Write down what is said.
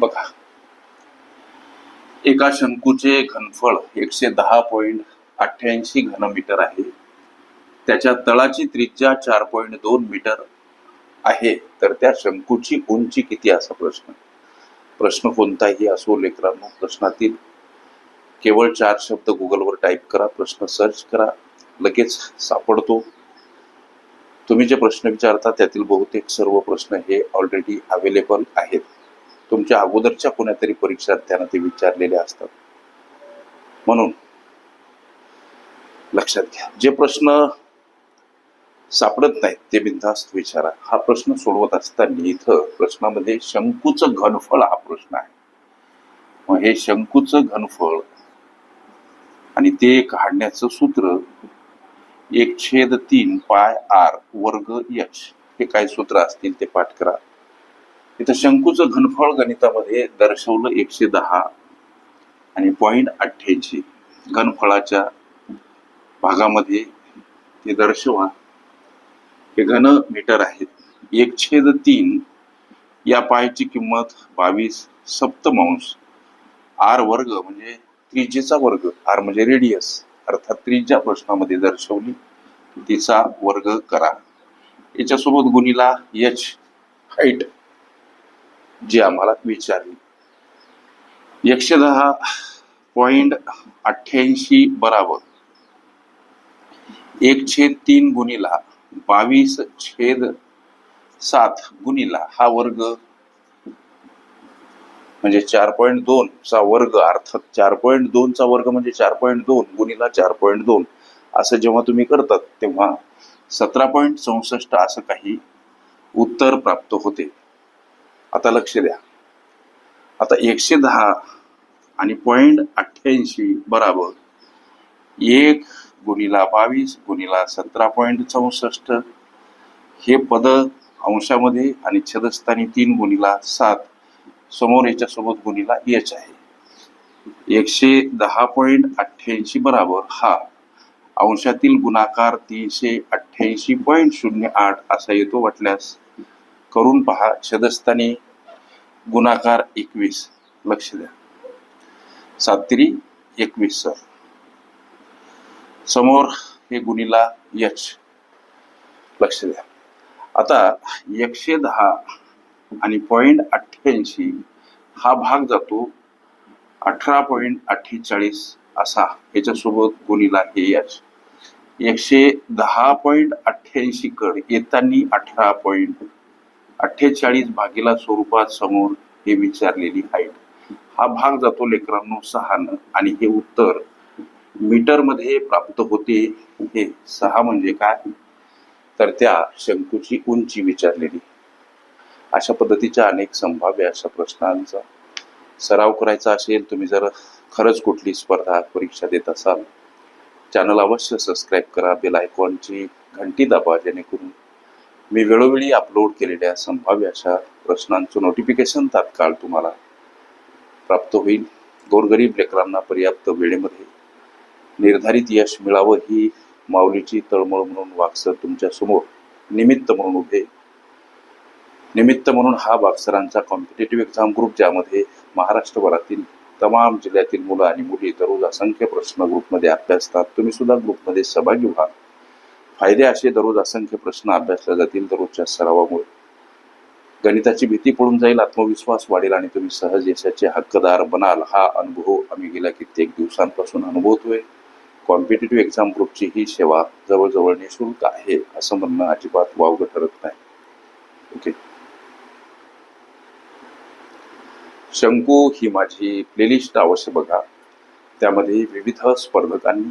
बघा. एका शंकूचे घनफळ एकशे दहा पॉइंट अठ्ठ्याऐंशी घनमीटर आहे. त्याच्या तळाची त्रिज्या चार पॉइंट दोन मीटर आहे. तर त्या शंकूची उंची किती असा प्रश्न? प्रश्न कोणताही असो लेकरांनो प्रश्नातील केवळ चार शब्द गुगलवर टाईप करा प्रश्न सर्च करा लगेच सापडतो. तुम्ही जे प्रश्न विचारता त्यातील बहुतेक सर्व प्रश्न हे ऑलरेडी अवेलेबल आहेत. तुमच्या अगोदरच्या कोणातरी परीक्षार्थ्यांना ते विचारलेले असतात. म्हणून लक्षात घ्या. जे प्रश्न सापडत नाहीत ते बिनधास्त विचारा. हा प्रश्न सोडवत असताना इथं प्रश्नामध्ये शंकूचं घनफळ हा प्रश्न आहे. मग हे शंकूचं घनफळ आणि ते काढण्याचं सूत्र एक छेद तीन पाय आर वर्ग यच हे काय सूत्र असतील ते पाठ करा. इथं शंकूचं घनफळ गणितामध्ये दर्शवलं एकशे दहा आणि पॉईंट अठ्ठ्याऐंशी घनफळाच्या भागामध्ये ते दर्शवा. हे घन मीटर आहेत. एक छेद तीन. या पायची किंमत बावीस सप्तमांश. आर वर्ग म्हणजे त्रिजेचा वर्ग. आर म्हणजे रेडियस अर्थात त्रिज्या प्रश्नामध्ये दर्शवली. तिचा वर्ग करा. याच्यासोबत गुणीला एच हाईट जी आम्हाला विचारली. एकशे दहा पॉइंट अठ्ठ्याऐंशी बराबर. एक छेद तीन गुणीला बावीस छेद सात गुणीला हा वर्ग म्हणजे चार पॉईंट दोन चा वर्ग अर्थात चार पॉईंट दोन चा वर्ग म्हणजे चार पॉईंट दोन गुणीला चार पॉईंट दोन. असं जेव्हा तुम्ही करतात तेव्हा सतरा पॉईंट चौसष्ट असं काही उत्तर प्राप्त होते. आता लक्ष द्या. आता एकशे दहा आणि पॉईंट अठ्ठ्याऐंशी बराबर एक गुणीला बावीस गुणीला सतरा पॉईंट चौसष्ट. हे पद अंशामध्ये आणि छदस्थानी तीन गुणीला सात समोर याच्यासोबत गुणीला एच आहे. एकशे दहा पॉईंट अठ्ठ्याऐंशी बराबर हा अंशातील गुणाकार तीनशे अठ्ठ्याऐंशी पॉईंट शून्य आठ असा येतो वाटल्यास करून पहा. छदस्थानी गुणाकार एकवीस. लक्ष द्या. सातरी एकवीस सर. समोर हे गुणीला यच. लक्ष द्या. आता एकशे दहा आणि पॉईंट अठ्ठ्याऐंशी हा भाग जातो अठरा पॉईंट अठ्ठेचाळीस असा. याच्यासोबत गुणीला हे यच. एकशे दहा पॉईंट अठ्ठ्याऐंशी कड येताना अठरा पॉईंट अठ्ठेचाळीस भागीला स्वरूपात समोर हे विचारलेली हाईट. हा भाग जातो लेकरांनो सहानं आणि हे उत्तर मीटरमध्ये प्राप्त होते. हे सहा म्हणजे काय? तर त्या शंकूची उंची विचारलेली. अशा पद्धतीच्या अनेक संभाव्य अशा प्रश्नांचा सराव करायचा असेल तुम्ही जर खरंच कुठली स्पर्धा परीक्षा देत असाल चॅनल अवश्य सबस्क्राईब करा बेल आयकॉनची घंटी दाबा जेणेकरून मी वेळोवेळी अपलोड केलेल्या संभाव्य अशा प्रश्नांचं नोटिफिकेशन तात्काळ तुम्हाला प्राप्त होईल. गोरगरीब लेकरांना पर्याप्त वेळेमध्ये निर्धारित यश मिळावं ही माऊलीची तळमळ म्हणून वाक्सर तुमच्यासमोर निमित्त म्हणून उभे. निमित्त म्हणून हा वाक्सरांचा कॉम्पिटेटिव्ह एक्झाम ग्रुप ज्यामध्ये महाराष्ट्रभरातील तमाम जिल्ह्यातील मुलं आणि मुली दररोज असंख्य प्रश्न ग्रुपमध्ये अभ्यासतात तुम्ही सुद्धा ग्रुपमध्ये सहभागी व्हा. फायदे असे दररोज असंख्य प्रश्न अभ्यासले जातील दररोजच्या सरावामुळे. गणिताची भीती पडून जाईल आत्मविश्वास वाढेल आणि तुम्ही सहज यशाचे हक्कदार बनाल हा अनुभव आम्ही गेल्या कित्येक दिवसांपासून अनुभवतोय. कॉम्पिटेटिव्ह एक्झाम ग्रुपची ही सेवा जवळजवळ निशुल्क आहे असं म्हणणं अजिबात वावगं ठरत नाही. ओके. शंकू ही माझी प्लेलिस्ट अवश्य बघा. त्यामध्ये विविध स्पर्धकांनी